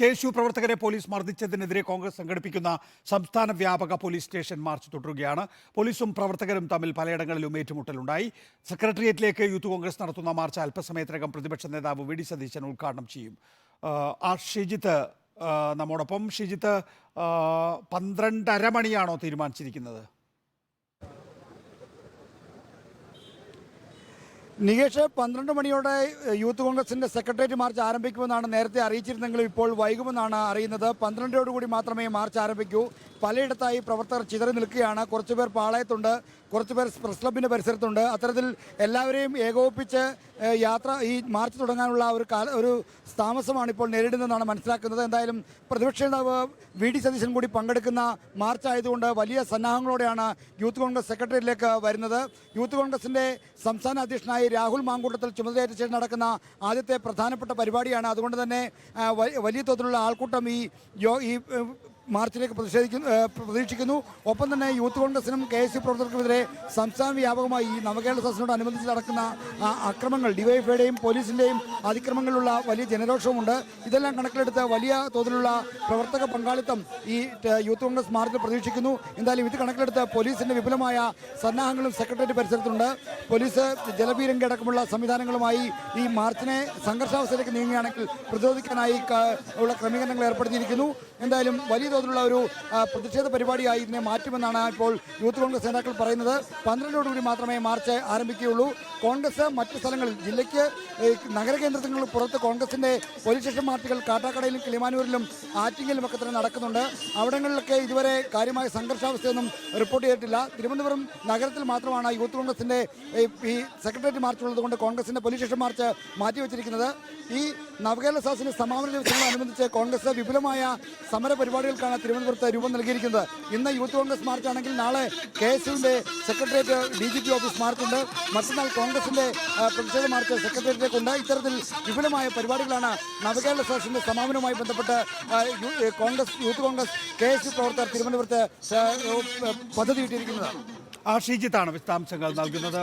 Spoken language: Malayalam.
കെ എസ് യു പ്രവർത്തകരെ പോലീസ് മർദ്ദിച്ചതിനെതിരെ കോൺഗ്രസ് സംഘടിപ്പിക്കുന്ന സംസ്ഥാന വ്യാപക പോലീസ് സ്റ്റേഷൻ മാർച്ച് തുടരുകയാണ്. പോലീസും പ്രവർത്തകരും തമ്മിൽ പലയിടങ്ങളിലും ഏറ്റുമുട്ടലുണ്ടായി. സെക്രട്ടേറിയറ്റിലേക്ക് യൂത്ത് കോൺഗ്രസ് നടത്തുന്ന മാർച്ച് അല്പസമയത്തിനകം പ്രതിപക്ഷ നേതാവ് വി ഡി സതീശൻ ഉദ്ഘാടനം ചെയ്യും. ആ, ഷിജിത്ത് നമ്മോടൊപ്പം. ഷിജിത്ത് പന്ത്രണ്ടര മണിയാണോ തീരുമാനിച്ചിരിക്കുന്നത്? നികേഷ് പന്ത്രണ്ട് മണിയോടെ യൂത്ത് കോൺഗ്രസിന്റെ സെക്രട്ടേറിയറ്റ് മാർച്ച് ആരംഭിക്കുമെന്നാണ് നേരത്തെ അറിയിച്ചിരുന്നെങ്കിലും ഇപ്പോൾ വൈകുമെന്നാണ് അറിയുന്നത്. പന്ത്രണ്ടോടുകൂടി മാത്രമേ മാർച്ച് ആരംഭിക്കൂ. പലയിടത്തായി പ്രവർത്തകർ ചിതറി നിൽക്കുകയാണ്. കുറച്ചുപേർ പാളയത്തുണ്ട് കുറച്ചുപേർ പ്രസ് ക്ലബിന്റെ പരിസരത്തുണ്ട്. അത്തരത്തിൽ എല്ലാവരെയും ഏകോപിപ്പിച്ച് യാത്ര ഈ മാർച്ച് തുടങ്ങാനുള്ള ഒരു കാല ഒരു താമസമാണ് ഇപ്പോൾ നേരിടുന്നതെന്നാണ് മനസ്സിലാക്കുന്നത്. എന്തായാലും പ്രതിപക്ഷ നേതാവ് വി ഡി സതീശൻ കൂടി പങ്കെടുക്കുന്ന മാർച്ച് ആയതുകൊണ്ട് വലിയ സന്നാഹങ്ങളോടെയാണ് യൂത്ത് കോൺഗ്രസ് സെക്രട്ടേറിയറ്റിലേക്ക് വരുന്നത്. യൂത്ത് കോൺഗ്രസിന്റെ സംസ്ഥാന അധ്യക്ഷനായി രാഹുൽ മാങ്കൂട്ടത്തിൽ ചുമതലയേറ്റ ശേഷം നടക്കുന്ന ആദ്യത്തെ പ്രധാനപ്പെട്ട പരിപാടിയാണ്. അതുകൊണ്ട് തന്നെ വലിയ തോതിലുള്ള ആൾക്കൂട്ടം ഈ ഈ മാർച്ചിലേക്ക് പ്രതിഷേധിക്കുന്നു പ്രതീക്ഷിക്കുന്നു. ഒപ്പം തന്നെ യൂത്ത് കോൺഗ്രസിനും കെ എസ് യു പ്രവർത്തകർക്കുമെതിരെ സംസ്ഥാന വ്യാപകമായി ഈ നവകേരള സദസ്സിനോടനുബന്ധിച്ച് നടക്കുന്ന അക്രമങ്ങൾ ഡിവൈഎഫ്ഐയുടെയും പോലീസിന്റെയും അതിക്രമങ്ങളിലുള്ള വലിയ ജനരോഷവുമുണ്ട്. ഇതെല്ലാം കണക്കിലെടുത്ത് വലിയ തോതിലുള്ള പ്രവർത്തക പങ്കാളിത്തം ഈ യൂത്ത് കോൺഗ്രസ് മാർച്ചിൽ പ്രതീക്ഷിക്കുന്നു. എന്തായാലും ഇത് കണക്കിലെടുത്ത് പോലീസിന്റെ വിപുലമായ സന്നാഹങ്ങളും സെക്രട്ടേറിയറ്റ് പരിസരത്തുണ്ട്. പോലീസ് ജലപീരങ്കി അടക്കമുള്ള സംവിധാനങ്ങളുമായി ഈ മാർച്ചിനെ സംഘർഷാവസ്ഥയിലേക്ക് നീങ്ങുകയാണെങ്കിൽ പ്രതിരോധിക്കാനായി ഉള്ള ക്രമീകരണങ്ങൾ ഏർപ്പെടുത്തിയിരിക്കുന്നു. എന്തായാലും വലിയ തോതിലുള്ള ഒരു പ്രതിഷേധ പരിപാടിയായി ഇതിനെ മാറ്റുമെന്നാണ് ഇപ്പോൾ യൂത്ത് കോൺഗ്രസ് നേതാക്കൾ പറയുന്നത്. പന്ത്രണ്ടോടുകൂടി മാത്രമേ മാർച്ച് ആരംഭിക്കുകയുള്ളൂ. കോൺഗ്രസ് മറ്റു സ്ഥലങ്ങളിൽ ജില്ലയ്ക്ക് നഗരകേന്ദ്രങ്ങളിൽ പുറത്ത് കോൺഗ്രസിന്റെ പോലീസ് സ്റ്റേഷൻ മാർച്ചുകൾ കാട്ടാക്കടയിലും കിളിമാനൂരിലും ആറ്റിങ്ങലും ഒക്കെ തന്നെ നടക്കുന്നുണ്ട്. അവിടങ്ങളിലൊക്കെ ഇതുവരെ കാര്യമായ സംഘർഷാവസ്ഥയൊന്നും റിപ്പോർട്ട് ചെയ്തിട്ടില്ല. തിരുവനന്തപുരം നഗരത്തിൽ മാത്രമാണ് യൂത്ത് കോൺഗ്രസിന്റെ ഈ സെക്രട്ടേറിയറ്റ് മാർച്ച് ഉള്ളതുകൊണ്ട് കോൺഗ്രസിന്റെ പോലീസ് സ്റ്റേഷൻ മാർച്ച് മാറ്റിവെച്ചിരിക്കുന്നത്. ഈ നവകേരള സദസ്സിന്റെ സമാപന ദിവസങ്ങളനുബന്ധിച്ച് കോൺഗ്രസ് വിപുലമായ സമര പരിപാടികൾക്കാണ് തിരുവനന്തപുരത്ത് രൂപം നൽകിയിരിക്കുന്നത്. ഇന്ന് യൂത്ത് കോൺഗ്രസ് മാർച്ചാണെങ്കിൽ നാളെ K S യുവിന്റെ secretariat D G P office മാർച്ചുണ്ട് മറ്റന്നാൾ കോൺഗ്രസിന്റെ പ്രതിഷേധ മാർച്ച് സെക്രട്ടേറിയറ്റിലേക്കുണ്ട്. ഇത്തരത്തിൽ വിപുലമായ പരിപാടികളാണ് നവകേരള സദസ്സിന്റെ സമാപനവുമായി ബന്ധപ്പെട്ട് Congress youth Congress K S U പ്രവർത്തകർ തിരുവനന്തപുരത്ത് ആ, ഏ, പദ്ധതി ഇട്ടിരിക്കുന്നത്. ആ ഷിജിത്താണ് വിശദാംശങ്ങൾ നൽകുന്നത്.